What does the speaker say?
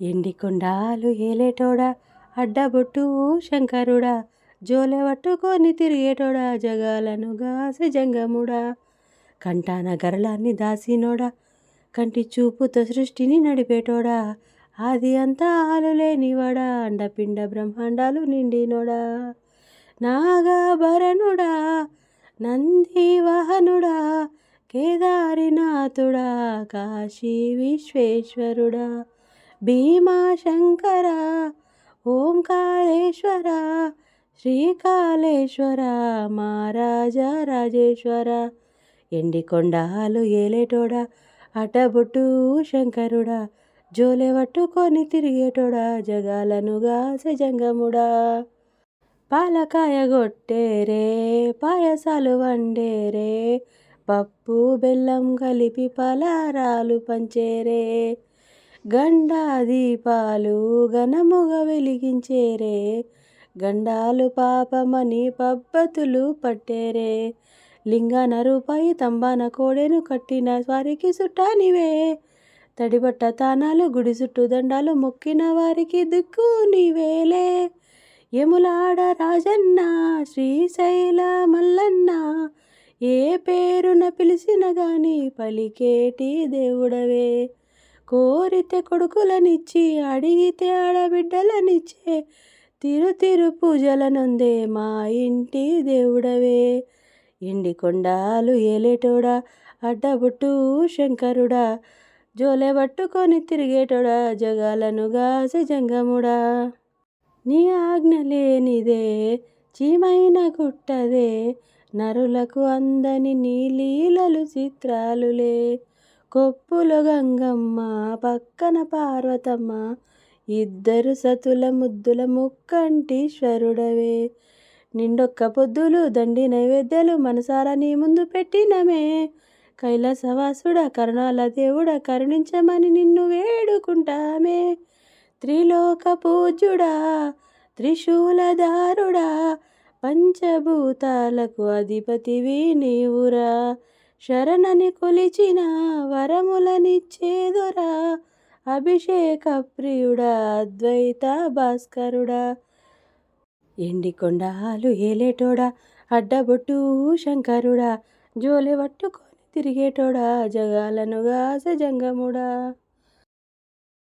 ఎండి కొండాలు ఏలేటోడా? అడ్డబొట్టు శంకరుడా? జోలె పట్టుకొని తిరిగేటోడా? జగాలను గాసి జంగముడా? కంటాన గరళాన్ని దాసినోడా? కంటి చూపుతో సృష్టిని నడిపేటోడా? ఆది అంతా ఆలు లేనివాడా అండపిండ బ్రహ్మాండాలు నిండినోడా? నాగాభరణుడా? నంది వాహనుడా కేదారినాథుడా? కాశీ విశ్వేశ్వరుడా? భీమాశంకర ఓంకారేశ్వర శ్రీకాళేశ్వర మహారాజా రాజేశ్వర ఎండి కొండాలు ఏలేటోడా అటబుట్టు శంకరుడా జోలె పట్టుకొని తిరిగేటోడా జగాలనుగా గాసె జంగముడా పాలకాయ గొట్టేరే పాయసాలు వండేరే పప్పు బెల్లం కలిపి పలారాలు పంచేరే గండా దీపాలు ఘనముగా వెలిగించేరే. గండాలు పాపమని పబ్బతులు పట్టేరే. లింగాన రూపాయి తంబాన కోడెను కట్టిన వారికి సుట్టానివే. తడిబట్ట తానాలు గుడి చుట్టూ దండాలు మొక్కిన వారికి దిక్కు నీవేలే. యములాడ రాజన్న శ్రీశైల మల్లన్న ఏ పేరున పిలిచిన గాని పలికేటి దేవుడవే. కోరితే కొడుకులనిచ్చి అడిగితే ఆడబిడ్డలనిచ్చే తిరు తిరు పూజలనుందే మా ఇంటి దేవుడవే. ఎండి కొండాలు ఏలేటోడా అడ్డబుట్టు శంకరుడా జోలె పట్టుకొని తిరిగేటోడా జగాలను గాసె జంగముడా. నీ ఆజ్ఞ లేనిదే చీమైన గుట్టదే నరులకు అందని నీ లీలలు చిత్రాలులే. కొప్పులు గంగమ్మ పక్కన పార్వతమ్మ. ఇద్దరు సతుల ముద్దుల ముక్కంటీశ్వరుడవే నిండొక్క పొద్దులు దండి నైవేద్యాలు మనసారా నీ ముందు పెట్టినమే. కైలాసవాసుడ కరుణాల దేవుడ కరుణించమని నిన్ను వేడుకుంటామే. త్రిలోక పూజుడా త్రిశూలదారుడా పంచభూతాలకు అధిపతివి నీవురా. శరణని కొలిచిన వరములనిచ్చేదొరా. అభిషేక ప్రియుడా అద్వైత భాస్కరుడా. ఎండి కొండాలు ఏలేటోడా అడ్డబొట్టు శంకరుడా. జోలి పట్టుకొని తిరిగేటోడా జగాలనుగా జంగముడా.